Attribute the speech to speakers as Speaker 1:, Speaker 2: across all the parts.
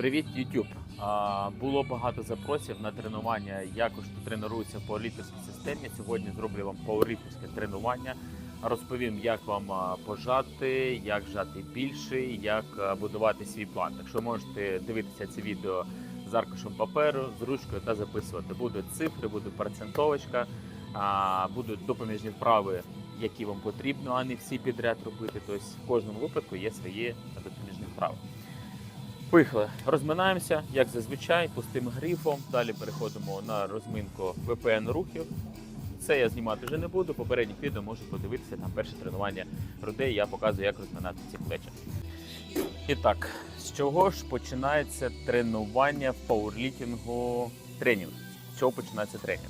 Speaker 1: Привіт, YouTube! Було багато запросів на тренування, тут тренуються по літерській системі. Сьогодні зроблю вам пауерліфтерське тренування. Розповім, як вам пожати, як жати більше, як будувати свій план. Так що можете дивитися це відео з аркушем паперу, з ручкою та записувати. Будуть цифри, буде процентовочка, будуть допоміжні вправи, які вам потрібно, а не всі підряд робити. Тобто в кожному випадку є свої допоміжні вправи. Поїхали. Розминаємося, як зазвичай, пустим грифом. Далі переходимо на розминку VPN рухів. Це я знімати вже не буду. Попередніх відео можете подивитися там перше тренування грудей. Я показую, як розминати ці плечі. І так, з чого ж починається тренування в пауерліфтингу тренінг? З чого починається тренінг?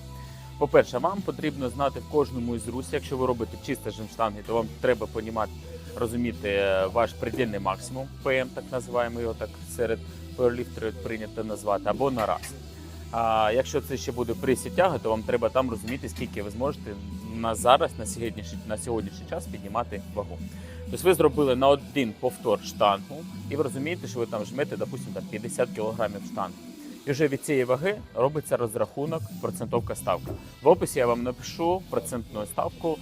Speaker 1: По-перше, вам потрібно знати в кожному із русів, якщо ви робите чисто жимштанги, то вам треба понімати, розуміти е, ваш предельний максимум, ПМ, так називаємо його так серед пауерліфтерів прийнято назвати, або на раз. А якщо це ще буде присі тяги, то вам треба там розуміти, скільки ви зможете на зараз, на сьогоднішній, на сьогоднішній час піднімати вагу. Тобто ви зробили на один повтор штангу, і ви розумієте, що ви там жмете, допустимо, 50 кг штангу. І вже від цієї ваги робиться розрахунок, процентовка ставки. В описі я вам напишу процентну ставку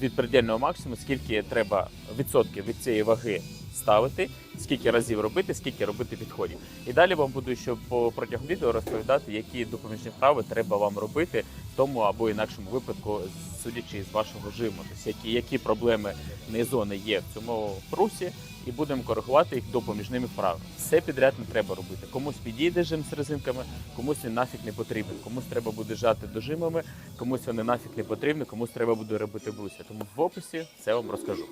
Speaker 1: від предельного максимуму, скільки треба відсотків від цієї ваги ставити, скільки разів робити, скільки робити підходів. І далі вам буду ще протягом відео розповідати, які допоміжні вправи треба вам робити тому або інакшому випадку, судячи з вашого жиму. Тобто які, які проблеми не зони є в цьому русі, і будемо коригувати їх допоміжними вправами. Все підряд не треба робити. Комусь підійде жим з резинками, комусь він нафіг не потрібен. Комусь треба буде жати дожимами, комусь вони нафіг не потрібні, комусь треба буде робити брусья. Тому в описі це вам розкажу.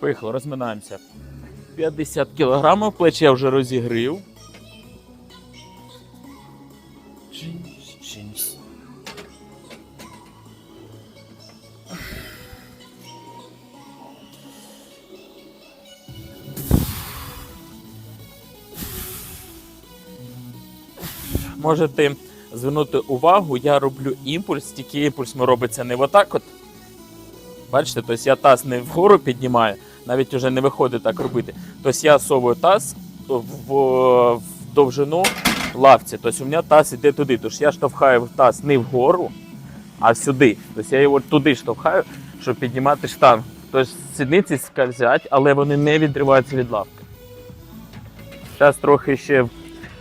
Speaker 1: Поїхали, розминаємося. 50 кг, плечі я вже розігрів. Можете звернути увагу, я роблю імпульс, тільки імпульс ми робиться не отак от. Бачите, тобто я таз не вгору піднімаю, навіть вже не виходить так робити. Тобто я совую таз в, в довжину лавці. Тобто у мене таз іде туди. Тож я штовхаю таз не вгору, а сюди. Тобто я його туди штовхаю, щоб піднімати штангу. Тобто сідниці скользять, але вони не відриваються від лавки. Зараз трохи ще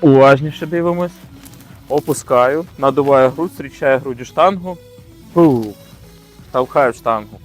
Speaker 1: уважніше дивимось. Опускаю, надуваю грудь, зустрічаю грудю штангу. Фу. Штовхаю штангу.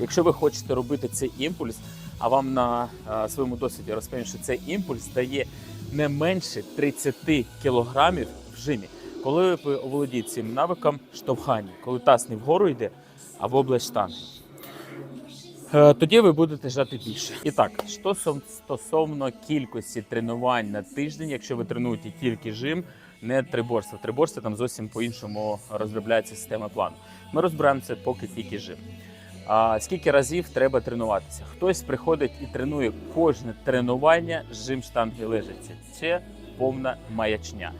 Speaker 1: Якщо ви хочете робити цей імпульс, а вам на а, своєму досвіді розповім, що цей імпульс дає не менше 30 кілограмів в жимі. Коли ви оволодієте цим навиком штовхання, коли таз не вгору йде, а в область штанги. Е, Тоді ви будете жати більше. І так, що стосовно кількості тренувань на тиждень, якщо ви тренуєте тільки жим, не триборство. Триборство там зовсім по-іншому розробляється система плану. Ми розбираємося поки тільки жим. А скільки разів треба тренуватися? Хтось приходить і тренує кожне тренування жим штанги лежачи. Це повна маячня.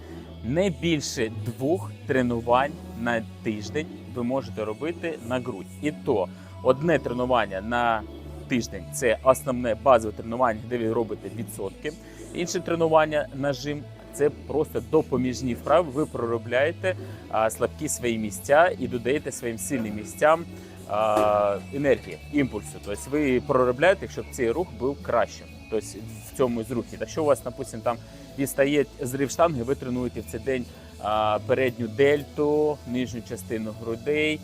Speaker 1: Не більше двох тренувань на тиждень ви можете робити на грудь. І то одне тренування на тиждень це основне базове тренування, де ви робите відсотки. Інше тренування на жим це просто допоміжні вправи. Ви проробляєте а, слабкі свої місця і додаєте своїм сильним місцям а, енергії, імпульсу. Тобто ви проробляєте, щоб цей рух був кращим. Тобто в цьому з рухі. Якщо у вас, допустим, там дістає зрив штанги, ви тренуєте в цей день передню дельту, нижню частину грудей,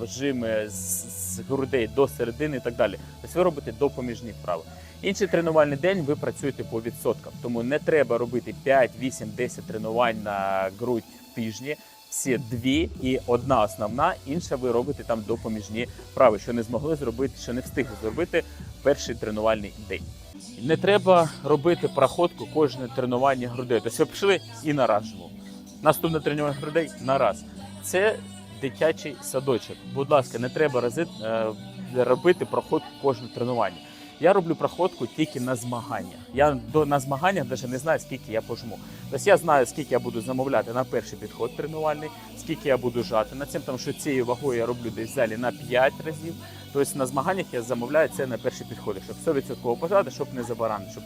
Speaker 1: вжими з грудей до середини і так далі. Тобто ви робите допоміжні вправи. Інший тренувальний день ви працюєте по відсоткам, тому не треба робити 5, 8, 10 тренувань на грудь в тижні. Всі дві і одна основна, інша ви робите там допоміжні вправи, що не змогли зробити, що не встигли зробити перший тренувальний день. Не треба робити проходку кожне тренування грудей. Тобто ви пішли і на. Наступне тренування грудей на раз. Це дитячий садочок. Будь ласка, не треба е, робити проходку кожне тренування. Я роблю проходку тільки на змагання. Я до на змаганнях навіть не знаю, скільки я пожму. Тобто я знаю, скільки я буду замовляти на перший підход тренувальний, скільки я буду жати на цим, тому що цією вагою я роблю десь в залі на 5 разів. Тобто на змаганнях я замовляю це на перший підходи, щоб 100% пожати, щоб не забаранити, щоб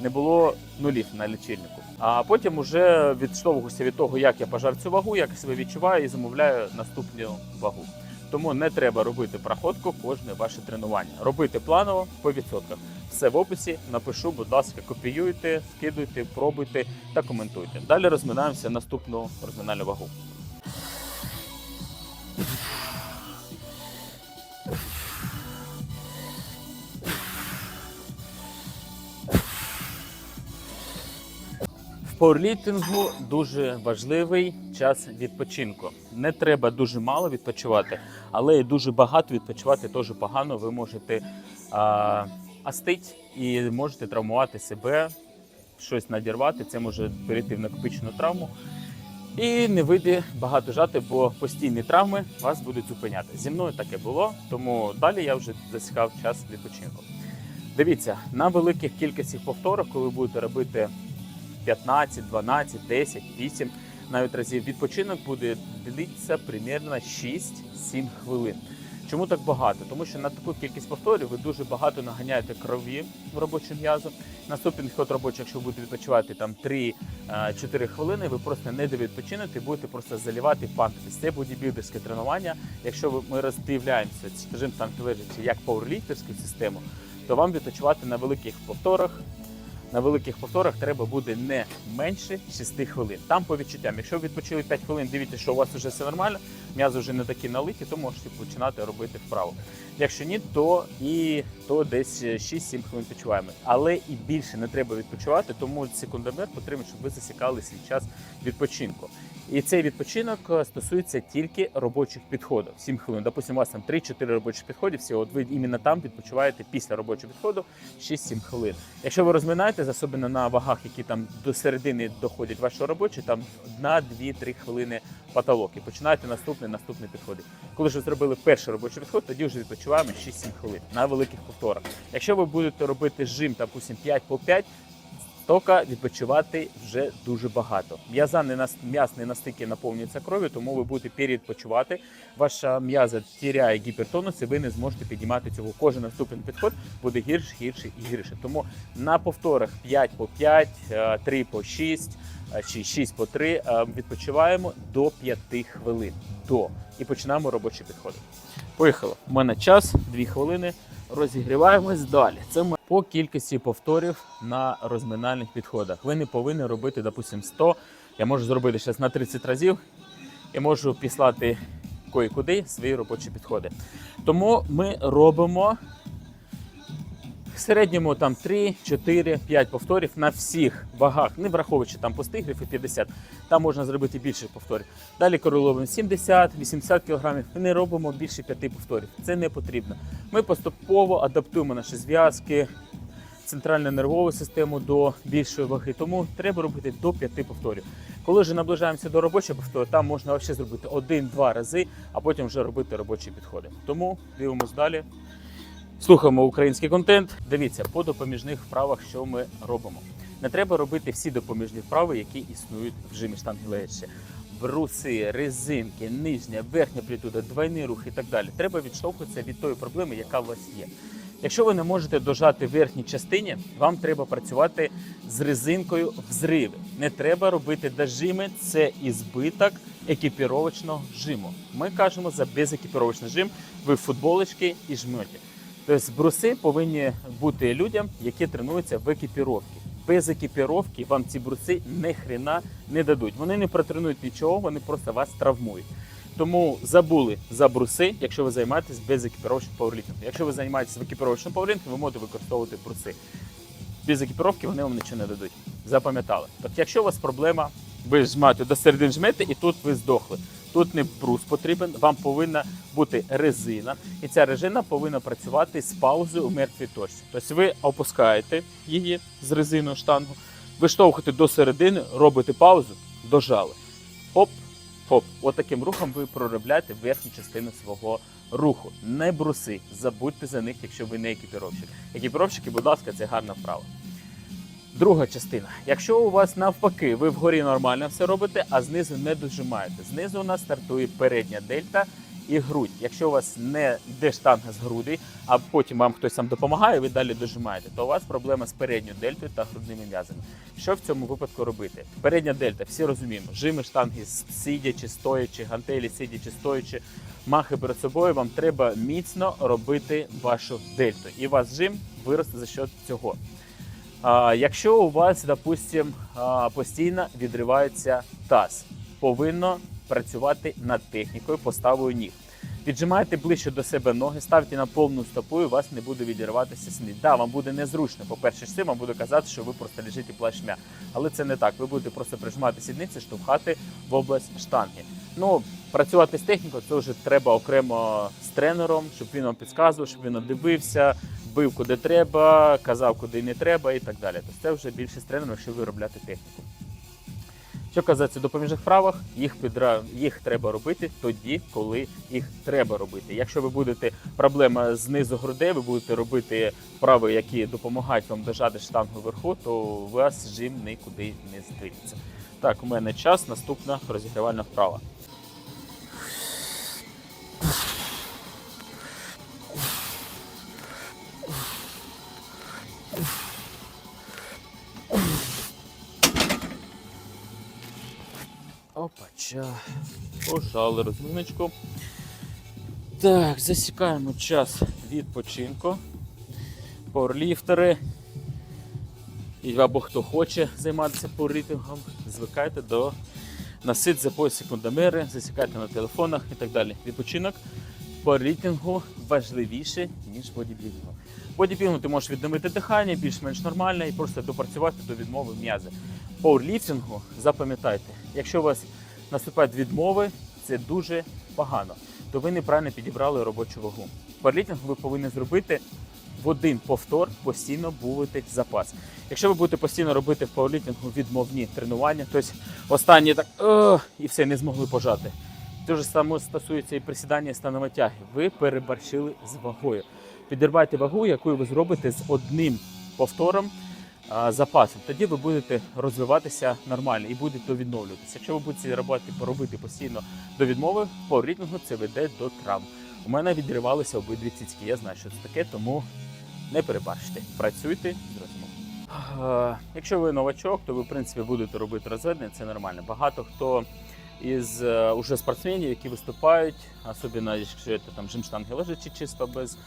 Speaker 1: не було нулів на лічильнику. А потім уже відштовхуюся від того, як я пожар цю вагу, як себе відчуваю і замовляю наступну вагу. Тому не треба робити проходку кожне ваше тренування. Робити планово по відсотках. Все в описі напишу, будь ласка, копіюйте, скидуйте, пробуйте та коментуйте. Далі розминаємося наступну розминальну вагу. Пауерліфтингу дуже важливий час відпочинку. Не треба дуже мало відпочивати, але і дуже багато відпочивати теж погано. Ви можете а, астить і можете травмувати себе, щось надірвати. Це може перейти в накопичену травму. І не вийде багато жати, бо постійні травми вас будуть зупиняти. Зі мною таке було, тому далі я вже засікав час відпочинку. Дивіться, на великих кількостях повторах, коли будете робити 15, 12, 10, 8 навіть разів відпочинок буде длитися примерно 6-7 хвилин. Чому так багато? Тому що на таку кількість повторів ви дуже багато наганяєте крові в робочу м'язу. Наступний підход робочий, якщо ви будете відпочивати там 3-4 хвилини, ви просто не довідпочинете, будете просто заливати пампитись. Це бодібілдерське тренування. Якщо ми роздивляємося, скажімо, там як пауерліфтерську систему, то вам відпочивати на великих повторах на великих повторах треба буде не менше 6 хвилин. Там по відчуттям, якщо ви відпочили 5 хвилин, дивіться, що у вас вже все нормально, м'язи вже не такі налиті, то можете починати робити вправо. Якщо ні, то і то десь 6-7 хвилин відпочиваємо. Але і більше не треба відпочивати, тому секундомер потрібен, щоб ви засікали свій час відпочинку. І цей відпочинок е, стосується тільки робочих підходів. 7 хвилин. Допустимо, у вас там 3-4 робочих підходів. Всі, от ви іменно там відпочиваєте після робочого підходу 6-7 хвилин. Якщо ви розминаєтесь, особливо на вагах, які там до середини доходять вашого робочі, там 1-2-3 хвилини потолок. І починаєте наступний наступний підходи. Коли ж ви зробили перший робочий підход, тоді вже відпочиваємо 6-7 хвилин на великих повторах. Якщо ви будете робити жим, допустим, 5 по 5, Тока відпочивати вже дуже багато. М'яза не нас м'яз не настільки наповнюється кров'ю, тому ви будете передпочивати. Ваша м'яза тіряє гіпертонус, і ви не зможете піднімати цього. Кожен наступний підход буде гірше, гірше і гірше. Тому на повторах 5 по 5, е, 3 по 6 е, чи 6 по 3 е, відпочиваємо до 5 хвилин. До і починаємо робочі підходи. Поїхали. У мене час 2 хвилини. Розігріваємось далі. Це ми по кількості повторів на розминальних підходах. Ви не повинні робити, допустимо, 100. Я можу зробити зараз на 30 разів і можу післати кої-куди свої робочі підходи. Тому ми робимо в середньому там 3, 4, 5 повторів на всіх вагах, не враховуючи там постигрів і 50. Там можна зробити більше повторів. Далі коли робимо 70-80 кг, не робимо більше 5 повторів. Це не потрібно. Ми поступово адаптуємо наші зв'язки, центральну нервову систему до більшої ваги. Тому треба робити до 5 повторів. Коли вже наближаємося до робочого повтору, там можна взагалі зробити один-два рази, а потім вже робити робочі підходи. Тому дивимось далі. Слухаємо український контент. Дивіться, по допоміжних вправах, що ми робимо. Не треба робити всі допоміжні вправи, які існують в жимі штанги легше. Бруси, резинки, нижня, верхня плітуда, двойний рух і так далі. Треба відштовхуватися від тої проблеми, яка у вас є. Якщо ви не можете дожати в верхній частині, вам треба працювати з резинкою взриви. Не треба робити дожими, це і збиток екіпіровочного жиму. Ми кажемо за безекіпіровочний жим. Ви футболочки і жмете. Тобто бруси повинні бути людям, які тренуються в екіпіровці. Без екіпіровки вам ці бруси ні хрена не дадуть. Вони не протренують нічого, вони просто вас травмують. Тому забули за бруси, якщо ви займаєтесь без екіпіровочним пауерліфтингом. Якщо ви займаєтесь в екіпіровочному пауерліфтингу, ви можете використовувати бруси. Без екіпіровки вони вам нічого не дадуть. Запам'ятали. Тобто, якщо у вас проблема, ви жмете до середини жмете, і тут ви здохли. Тут не брус потрібен, вам повинна бути резина, і ця резина повинна працювати з паузою у мертвій точці. Тобто ви опускаєте її з резиною штангу, виштовхуєте до середини, робите паузу, дожали. Оп, Хоп, отаким рухом ви проробляєте верхню частину свого руху. Не бруси, забудьте за них, якщо ви не екіпіровщик. Екіпіровщики, будь ласка, це гарна вправа. Друга частина. Якщо у вас навпаки, ви вгорі нормально все робите, а знизу не дожимаєте. Знизу у нас стартує передня дельта і грудь. Якщо у вас не йде штанга з груди, а потім вам хтось сам допомагає, ви далі дожимаєте, то у вас проблема з передньою дельтою та грудними м'язами. Що в цьому випадку робити? Передня дельта, всі розуміємо, жими штанги сидячи, стоячи, гантелі сидячи, стоячи, махи перед собою. Вам треба міцно робити вашу дельту. І у вас жим виросте за счет цього. Якщо у вас, допустим, постійно відривається таз, повинно працювати над технікою поставою ніг. Піджимайте ближче до себе ноги, ставте на повну стопу, і у вас не буде відірватися снід. Да, вам буде незручно. По-перше, з цим вам буде казати, що ви просто лежите плашмя. Але це не так. Ви будете просто прижимати сідниці, штовхати в область штанги. Ну, працювати з технікою це вже треба окремо з тренером, щоб він вам підказував, щоб він дивився, бив куди треба, казав, куди не треба і так далі. Тобто це вже більше з тренером, якщо ви робляти техніку. Що казати допоміжних вправах, їх підра... їх треба робити тоді, коли їх треба робити. Якщо ви будете проблема знизу грудей, ви будете робити вправи, які допомагають вам держати штангу вверху, то у вас жим нікуди не здвинеться. Так, у мене час. Наступна розігрівальна вправа. Опача. Пошали розминочку. Так, засікаємо час відпочинку. Пауерліфтери. І або хто хоче займатися пауерліфтингом, звикайте до насит за секундомери, засікайте на телефонах і так далі. Відпочинок пауерліфтингу важливіше, ніж бодібілінгу. Бодібілінгу ти можеш відновити дихання, більш-менш нормально і просто допрацювати до відмови м'язи. Пауерліфтингу запам'ятайте, якщо у вас наступають відмови, це дуже погано, то ви неправильно підібрали робочу вагу. Пауерліфтинг ви повинні зробити в один повтор, постійно будете запас. Якщо ви будете постійно робити в пауерліфтингу відмовні тренування, тобто останні так і все не змогли пожати. Те ж саме стосується і присідання і станової тяги. Ви переборщили з вагою. Підірвайте вагу, яку ви зробите з одним повтором а, запасом. Тоді ви будете розвиватися нормально і будете відновлюватися. Якщо ви будете робити, робити постійно до відмови, по ритму це веде до травм. У мене відривалися обидві цицьки. Я знаю, що це таке, тому не перебачте. Працюйте з розумом. Якщо ви новачок, то ви в принципі будете робити розведення, це нормально. Багато хто із е, уже спортсменів, які виступають, особливо якщо це там жимштанги лежачи чисто без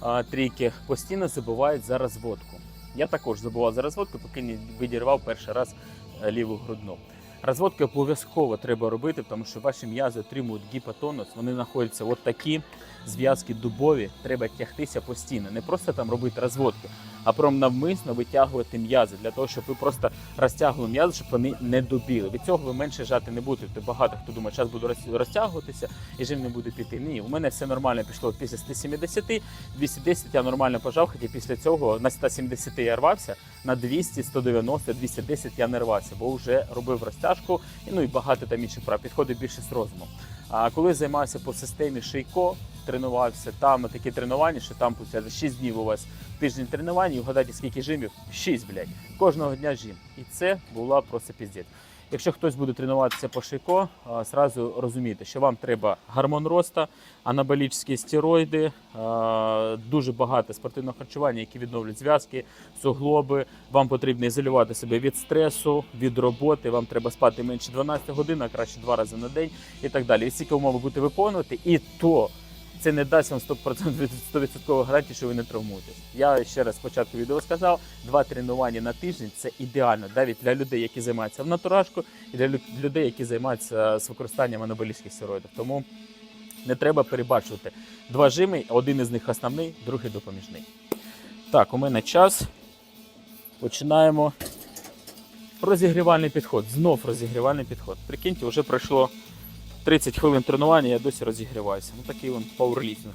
Speaker 1: а, трійки, постійно забувають за розводку. Я також забував за розводку, поки не відірвав перший раз е, ліву грудну. Розводки обов'язково треба робити, тому що ваші м'язи отримують гіпотонус, вони знаходяться от такі зв'язки дубові, треба тягтися постійно. Не просто там робити розводки, а прям навмисно витягувати м'язи для того, щоб ви просто розтягували м'язи, щоб вони не добіли. Від цього ви менше жати не будете. Тобто багато хто думає, зараз буду розтягуватися і жим не буде піти. Ні, у мене все нормально пішло після 170, 210 я нормально пожав, хоча після цього на 170 я рвався, на 200, 190, 210 я не рвався, бо вже робив розтяжку, і, ну і багато там інших прав. Підходить більше з розумом. А коли займався по системі Шейко, тренувався там такі тренування, що там виходить, 6 днів у вас тиждень тренувань, і вгадайте, скільки жимів? 6, блядь. Кожного дня жим. І це була просто піздець. Якщо хтось буде тренуватися по шийко, а, сразу розумійте, що вам треба гормон росту, анаболічні стероїди, дуже багато спортивного харчування, які відновлюють зв'язки, суглоби. Вам потрібно ізолювати себе від стресу, від роботи. Вам треба спати менше 12 годин, а краще два рази на день і так далі. І стільки умови будете виконувати, і то це не дасть вам 100% 100% гарантії, що ви не травмуєтесь. Я ще раз спочатку відео сказав, два тренування на тиждень це ідеально навіть для людей, які займаються в натуражку, і для людей, які займаються з використанням анаболічних стероїдів. Тому не треба перебачувати два жими, один із них основний, другий допоміжний. Так, у мене час. Починаємо. Розігрівальний підход. Знов розігрівальний підход. Прикиньте, вже пройшло 30 хвилин тренування, я досі розігріваюся. Ну такий він пауерліфтинг.